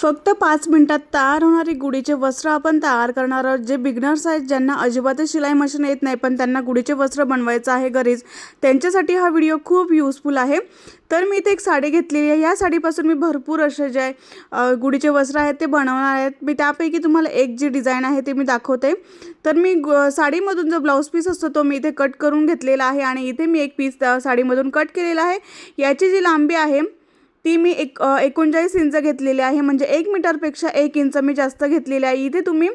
फक्त पाच मिनिटात तयार होणारी गुढीचे वस्त्र आपण तयार करणार आहोत. जे बिगनर्स आहेत ज्यांना अजिबातच शिलाई मशीन येत नाही पण त्यांना गुढीचे वस्त्र बनवायचं आहे घरीच. त्यांच्यासाठी हा व्हिडिओ खूप युजफुल आहे. तर मी इथे एक साडी घेतलेली आहे. या साडीपासून मी भरपूर असे जे आहे, गुढीचे वस्त्र आहेत ते बनवणार आहेत. मी त्यापैकी तुम्हाला एक जी डिझाईन आहे ते मी दाखवते. तर मी ग साडीमधून जो ब्लाऊज पीस असतो तो मी इथे कट करून घेतलेला आहे आणि इथे मी एक पीस त्या साडीमधून कट केलेला आहे. याची जी लांबी आहे ती मी एक एकोणचाळीस इंच घेतलेली आहे. म्हणजे एक मीटरपेक्षा एक इंच मी जास्त घेतलेली आहे. इथे तुम्ही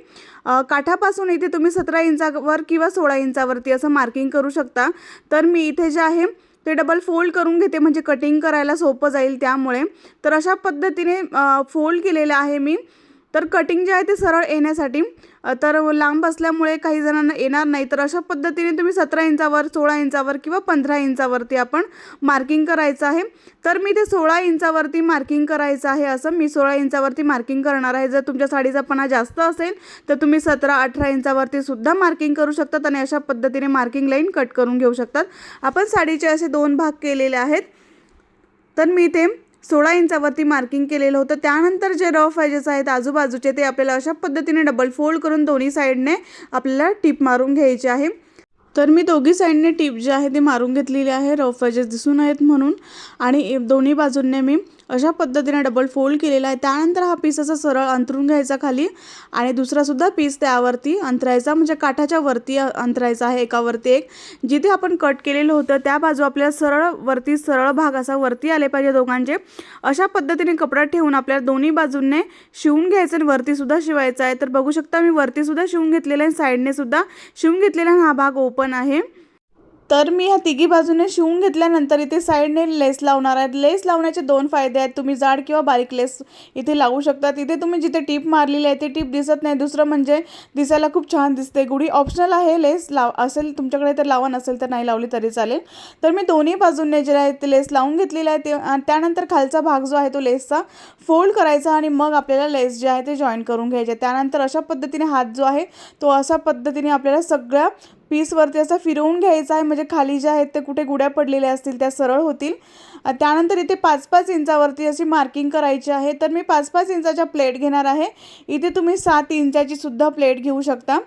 काठापासून इथे तुम्ही सतरा इंचावर किंवा सोळा इंचावरती असं मार्किंग करू शकता. तर मी इथे जे आहे ते डबल फोल्ड करून घेते. म्हणजे कटिंग करायला सोपं जाईल त्यामुळे. तर अशा पद्धतीने फोल्ड केलेलं आहे मी. तर कटिंग जे आहे ते सरळ येण्यासाठी तर लांब असल्यामुळे काही जणांना येणार नाही. तर अशा पद्धतीने तुम्ही सतरा इंचावर सोळा इंचावर किंवा पंधरा इंचावरती आपण मार्किंग करायचं आहे. तर मी ते सोळा इंचावरती मार्किंग करायचं आहे असं मी सोळा इंचावरती मार्किंग करणार आहे. जर तुमच्या साडीचा पणा जास्त असेल तर तुम्ही सतरा अठरा इंचावरती सुद्धा मार्किंग करू शकतात आणि अशा पद्धतीने मार्किंग लाईन कट करून घेऊ शकतात. आपण साडीचे असे दोन भाग केलेले आहेत. तर मी ते सोळा इंचावरती मार्किंग केलेलं होतं. त्यानंतर जे रफ एजेस आहेत आजूबाजूचे ते आपल्याला अशा पद्धतीने डबल फोल्ड करून दोन्ही साईडने आपल्याला टीप मारून घ्यायची आहे. तर मी दोघी साईडने टीप जे आहे ते मारून घेतलेली आहे. रफ एजेस दिसून आहेत म्हणून. आणि दोन्ही बाजूंनी मी अशा पद्धतीने डबल फोल्ड केलेला आहे. त्यानंतर हा पीस असा सरळ अंतरून घ्यायचा खाली आणि दुसरासुद्धा पीस त्यावरती अंतरायचा म्हणजे काठाच्या वरती अंतरायचा आहे. एकावरती एक. जिथे आपण कट केलेलं होतं त्या बाजू आपल्याला सरळ वरती सरळ भाग असा वरती आले पाहिजे दोघांचे. अशा पद्धतीने कपडा ठेवून आपल्याला दोन्ही बाजूंने शिवून घ्यायचं आणि वरतीसुद्धा शिवायचं आहे. तर बघू शकता मी वरतीसुद्धा शिवून घेतलेलं आहे साईडने सुद्धा शिवून घेतलेला हा भाग ओपन आहे. तर मी ह्या तिघी बाजूने शिवून घेतल्यानंतर इथे साईडने लेस लावणार आहेत. लेस लावण्याचे दोन फायदे आहेत. तुम्ही जाड किंवा बारीक लेस इथे लावू शकता. इथे तुम्ही जिथे टीप मारलेली आहे ते टीप दिसत नाही. दुसरं म्हणजे दिसायला खूप छान दिसते. गुढी ऑप्शनल आहे. लेस लाव असेल तुमच्याकडे तर लावा नसेल तर नाही लावली तरी चालेल. तर मी दोन्ही बाजूने जे आहे ते लेस लावून घेतलेलं आहे. ते त्यानंतर खालचा भाग जो आहे तो लेसचा फोल्ड करायचा आणि मग आपल्याला लेस जे आहे ते जॉईन करून घ्यायचे. त्यानंतर अशा पद्धतीने हात जो आहे तो अशा पद्धतीने आपल्याला सगळ्या पीसवरती असं फिरवून घ्यायचा आहे. म्हणजे खाली ज्या आहेत ते कुठे गुड्या पडलेल्या असतील त्या सरळ होतील. त्यानंतर इथे पाच पाच इंचावरती अशी मार्किंग करायची आहे. तर मी पाच पाच इंचाच्या प्लेट घेणार आहे. इथे तुम्ही सात इंचाची सुद्धा प्लेट घेऊ शकता.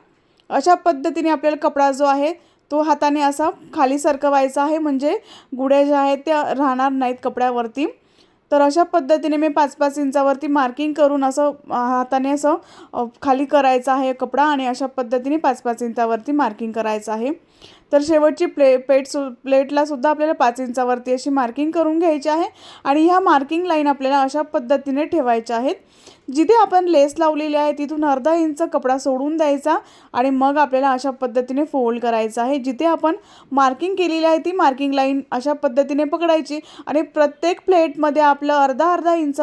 अशा पद्धतीने आपल्याला कपडा जो आहे तो हाताने असा खाली सरकवायचा आहे. म्हणजे गुड्या ज्या आहेत त्या राहणार नाहीत कपड्यावरती. तर अशा पद्धतीने मी पाच पाच इंचावरती मार्किंग करून असं हाताने असं खाली करायचं आहे कपडा आणि अशा पद्धतीने पाच पाच इंचावरती मार्किंग करायचं आहे. तर शेवटची प्ले पेट सु प्लेटलासुद्धा आपल्याला पाच इंचावरती अशी मार्किंग करून घ्यायची आहे आणि ह्या मार्किंग लाईन आपल्याला अशा पद्धतीने ठेवायच्या आहेत. जिथे आपण लेस लावलेली आहे तिथून अर्धा इंच कपडा सोडून द्यायचा आणि मग आपल्याला अशा पद्धतीने फोल्ड करायचं आहे. जिथे आपण मार्किंग केलेली आहे ती मार्किंग लाईन अशा पद्धतीने पकडायची आणि प्रत्येक प्लेटमध्ये आपलं अर्धा अर्धा इंच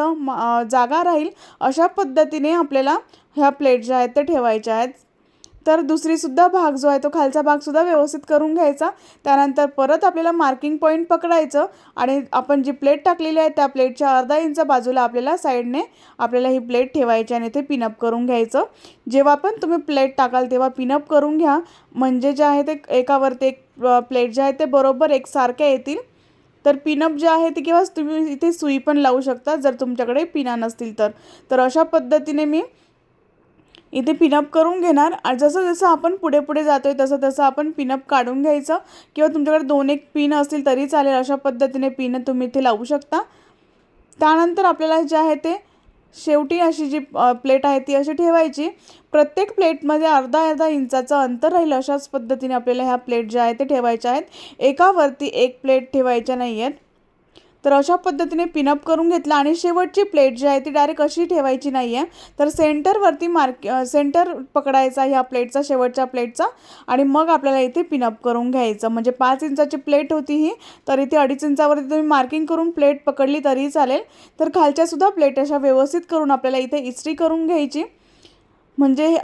जागा राहील अशा पद्धतीने आपल्याला ह्या प्लेट ज्या आहेत ते ठेवायच्या आहेत. तर दुसरीसुद्धा भाग जो आहे तो खालचा भागसुद्धा व्यवस्थित करून घ्यायचा. त्यानंतर परत आपल्याला मार्किंग पॉईंट पकडायचं आणि आपण जी प्लेट टाकलेली आहे त्या प्लेटच्या अर्धा इंच बाजूला आपल्याला साईडने आपल्याला ही प्लेट ठेवायची आणि ते पिनअप करून घ्यायचं. जेव्हा पण तुम्ही प्लेट टाकाल तेव्हा पिनअप करून घ्या. म्हणजे जे आहे ते एकावरती एक प्लेट जे आहे ते बरोबर एकसारख्या येतील. तर पिनअप जे आहे ते किंवा तुम्ही इथे सुई पण लावू शकता जर तुमच्याकडे पिना नसतील तर. तर अशा पद्धतीने मी इथे पिनअप करून घेणार. आणि जसं जसं आपण पुढे पुढे जातोय तसं तसं आपण पिनअप काढून घ्यायचं. किंवा तुमच्याकडे दोन एक पिन असतील तरी चालेल. अशा पद्धतीने पिन तुम्ही इथे लावू शकता. त्यानंतर आपल्याला जे आहे ते शेवटी अशी जी प्लेट आहे ती अशी ठेवायची. प्रत्येक प्लेटमध्ये अर्धा अर्धा इंचाचं अंतर राहील अशाच पद्धतीने आपल्याला ह्या प्लेट ज्या आहेत ते ठेवायच्या आहेत. एकावरती एक प्लेट ठेवायच्या नाही आहेत तर अशा पद्धतीने पिनअप करून घेतला आणि शेवटची प्लेट जी आहे ती डायरेक्ट अशी ठेवायची नाही आहे तर सेंटरवरती मार्क सेंटर पकडायचा ह्या प्लेटचा शेवटच्या प्लेटचा आणि मग आपल्याला इथे पिनअप करून घ्यायचं. म्हणजे पाच इंचाची प्लेट होती ही तर इथे अडीच इंचावरती तुम्ही मार्किंग करून प्लेट पकडली तरी चालेल. तर खालच्यासुद्धा प्लेट अशा व्यवस्थित करून आपल्याला इथे इस्त्री करून घ्यायची. म्हणजे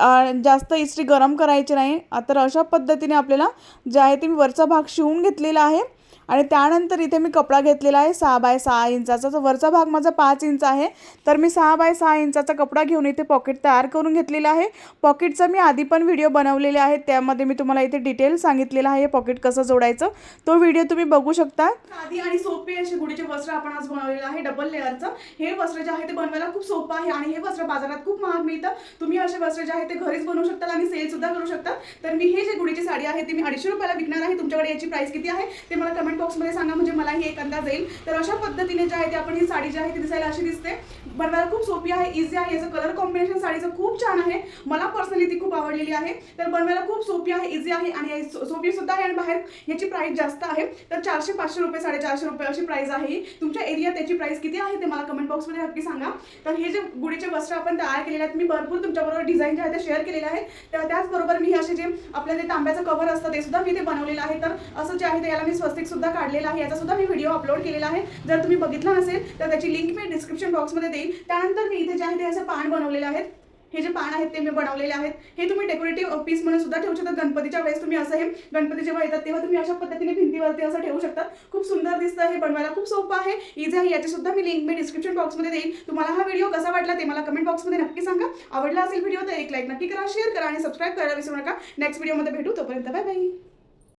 जास्त इस्त्री गरम करायची नाही. तर अशा पद्धतीने आपल्याला जे आहे ते मी वरचा भाग शिवून घेतलेला आहे. आणि त्यानंतर इथे मी कपडा घेतलेला आहे सहा बाय सहा इंचाचा. तर वरचा भाग माझा पाच इंच आहे. तर मी सहा बाय सहा इंचाचा कपडा घेऊन इथे पॉकेट तयार करून घेतलेला आहे. पॉकेटचा मी आधी पण व्हिडिओ बनवलेले आहेत. त्यामध्ये मी तुम्हाला इथे डिटेल सांगितलेलं आहे पॉकेट कसं जोडायचं. तो व्हिडिओ तुम्ही बघू शकता. आधी आणि सोपे असे गुढीचे वस्त्र आपण आज बनवलेलं आहे डबल लेअरचं हे वस्त्र जे आहे ते बनवायला खूप सोपं आहे आणि हे वस्त्र बाजारात खूप महाग मिळतं. तुम्ही असे वस्त्र जे आहे ते घरीच बनवू शकता आणि सेल सुद्धा करू शकता. तर मी हे जे गुडीची साडी आहे ती मी अडीचशे रुपयाला विकणार आहे. तुमच्याकडे याची प्राइस किती आहे ते मला कमेंट बॉक्समध्ये सांगा म्हणजे मलाही एक अंदाज येईल तर अशा पद्धतीने जे आहे ते आपण ही साडी जी आहे ती दिसायला अशी दिसते. बनवायला खूप सोपी आहे इझी आहे. याचं कलर कॉम्बिनेशन साडीचं खूप छान आहे. मला पर्सनली ती खूप आवडलेली आहे. तर बनवायला खूप सोपी आहे इझी आहे आणि सोपी सुद्धा आहे आणि बाहेर याची प्राईस जास्त आहे. तर चारशे पाचशे रुपये साडेचारशे रुपये अशी प्राईस आहे तुमच्या एरियात त्याची प्राईस किती आहे ते मला कमेंट बॉक्समध्ये नक्की सांगा. तर हे जे गुडीचे वस्त्र आपण तयार केलेले आहेत मी भरपूर तुमच्याबरोबर डिझाईन जे आहे ते शेअर केलेले आहे तर त्याचबरोबर मी असे जे आपल्या जे तांब्याचं कव्हर असतं ते सुद्धा मी ते बनवलेलं आहे. तर असं जे आहे ते याला मी स्वस्तिक सुद्धा काढलेला आहे. याचा सुद्धा मी व्हिडिओ अपलोड केलेला आहे. जर तुम्ही बघितला नसेल तर त्याची लिंक मी डिस्क्रिप्शन बॉक्समध्ये देईल त्यानंतर मी इथे जे आहे ते असे पान बनवलेले आहेत. हे जे पान आहेत ते मी बनवलेले आहेत. हे तुम्ही डेकोरेटिव्ह पीस म्हणून सुद्धा ठेवू शकता. गणपतीच्या वेळेस तुम्ही असं हे गणपती जेव्हा येतात तेव्हा तुम्ही अशा पद्धतीने भिंतीवरती असं ठेवू शकता. खूप सुंदर दिसतं. हे बनवायला खूप सोपं आहे. इझी आहे. याची सुद्धा मी लिंक मी डिस्क्रिप्शन बॉक्समध्ये देईन. तुम्हाला हा व्हिडिओ कसा वाटला ते मला कमेंट बॉक्समध्ये नक्की सांगा. आवडला असेल व्हिडिओ तर एक लाईक नक्की करा शेअर करा आणि सबस्क्राईब करायला विसरू नका. नेक्स्ट व्हिडिओमध्ये भेटू. तोपर्यंत बाय बाय